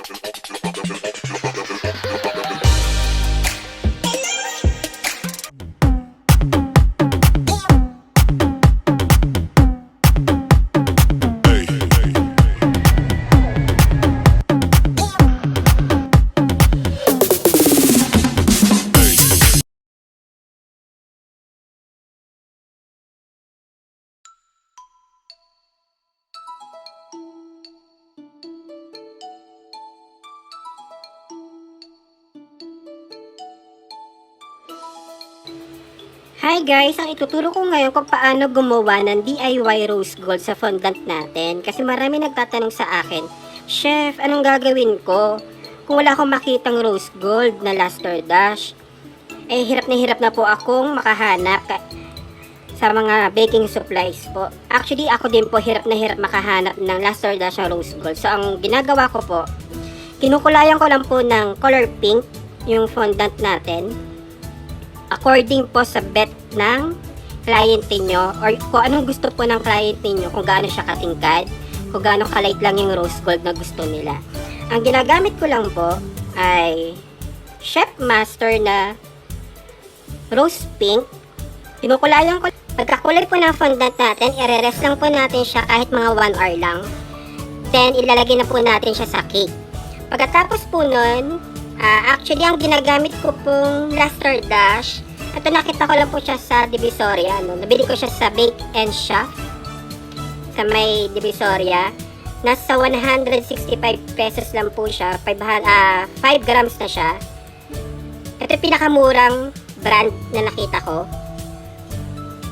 Jumping off to the Hi guys! Ang ituturo ko ngayon kung paano gumawa ng DIY rose gold sa fondant natin. Kasi marami nagtatanong sa akin, Chef, anong gagawin ko? Kung wala akong makitang rose gold na luster dash, eh hirap na hirap na po akong makahanap ka- sa mga baking supplies po. Actually, ako din po hirap na hirap makahanap ng luster dash na rose gold. So, ang ginagawa ko po, kinukulayan ko lang po ng color pink yung fondant natin according po sa bet ng client niyo or kung anong gusto po ng client niyo kung gaano siya katingkad, kung gaano kalight lang yung rose gold na gusto nila. Ang ginagamit ko lang po ay Chef Master na rose pink. Kinukulayan ko. Pagkakulay po ng fondant natin, i-rest lang po natin siya kahit mga 1 hour lang. Then, ilalagay na po natin siya sa cake. Pagkatapos po nun, Ah, actually, ang ginagamit ko pong Luster Dash, ito nakita ko lang po siya sa Divisoria. No? Nabili ko siya sa Bake and Shop sa may Divisoria. Nasa 165 pesos lang po siya. 5, ah 5 grams na siya. Ito yung pinakamurang brand na nakita ko.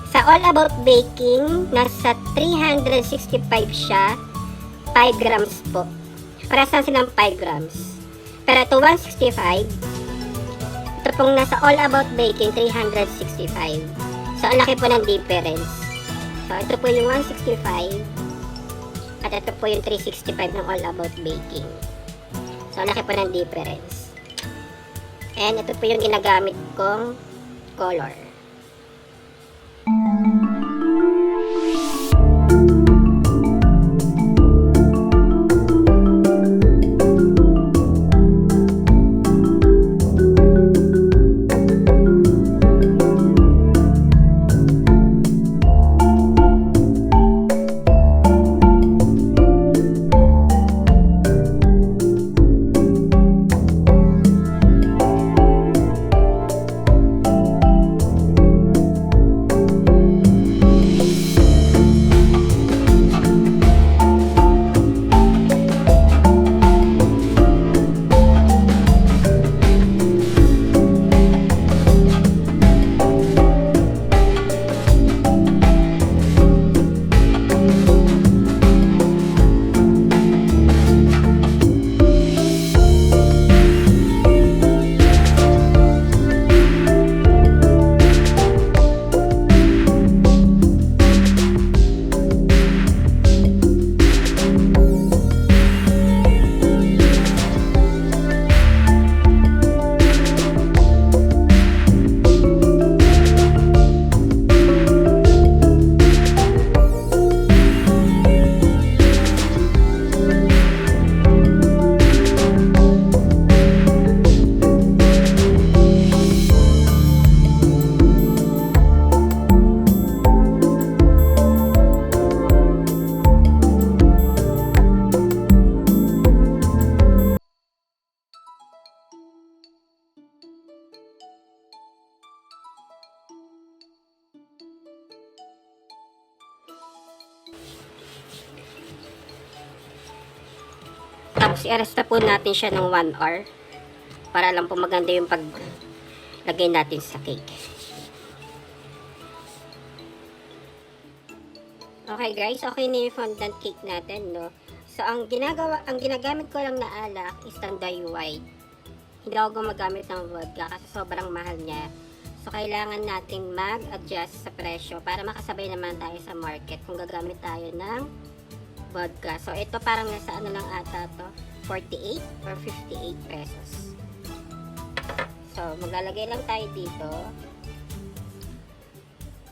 Sa All About Baking, nasa 365 siya. 5 grams po. Para saan silang 5 grams. Pero ito 165. Ito pong nasa All About Baking 365. So ang laki po ng difference. So ito po yung 165 at ito po yung 365 ng All About Baking. So ang laki po ng difference. And ito po yung ginagamit kong color. Tapos i-aresta po natin siya ng 1 hour para lang po maganda yung paglagay natin sa cake. Okay guys, okay na yung fondant cake natin, no? So ang ginagawa, ang ginagamit ko lang na alak is Tanday White. Hindi ako gumagamit ng vodka kasi sobrang mahal niya. So kailangan nating mag-adjust sa presyo para makasabay naman tayo sa market kung gagamit tayo ng vodka. So, ito parang nasa ano lang ata to, 48 or 58 pesos. So, maglalagay lang tayo dito.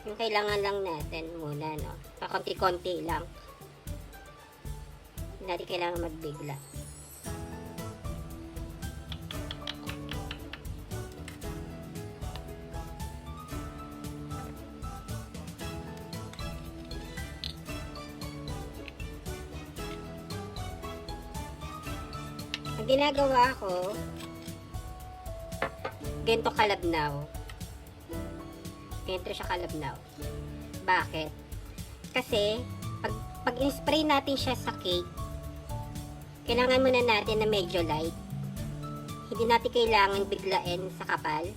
Yung kailangan lang natin muna, no? Pakonti-konti lang. Hindi natin kailangan magbigla. Ginagawa ko, ganito kalabnaw. Ganito siya kalabnaw. Bakit? Kasi, pag, pag in-spray natin siya sa cake, kailangan muna natin na medyo light. Hindi natin kailangan biglain sa kapal.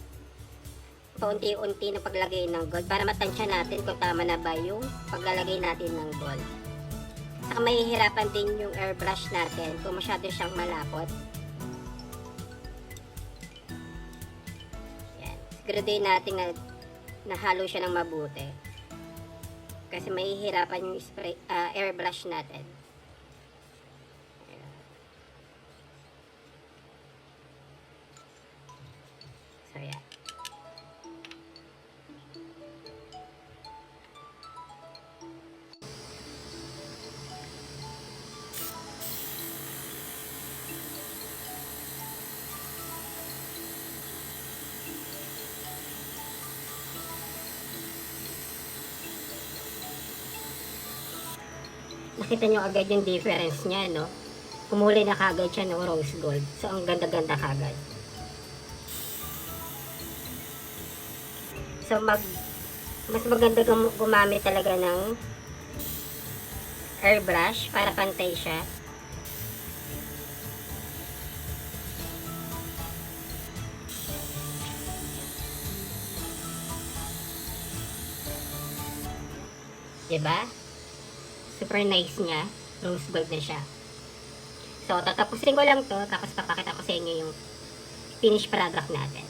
Paunti-unti na paglagay ng gold para matansya natin kung tama na ba yung paglalagay natin ng gold. Saka mahihirapan din yung airbrush natin kung masyado siyang malapot. Yan. Siguraduhin natin na nahalo siya ng mabuti. Kasi mahihirapan yung spray, ah, airbrush natin. Nakita nyo agad yung difference niya, no? Kumuli na kagad siya ng rose gold. So, ang ganda-ganda kagad. So, mag, mas maganda gum- gumamit talaga ng airbrush para pantay siya. Diba? Super nice niya. Rose gold na siya. So, tatapusin ko lang to, tapos papakita ko sa inyo yung finished product natin.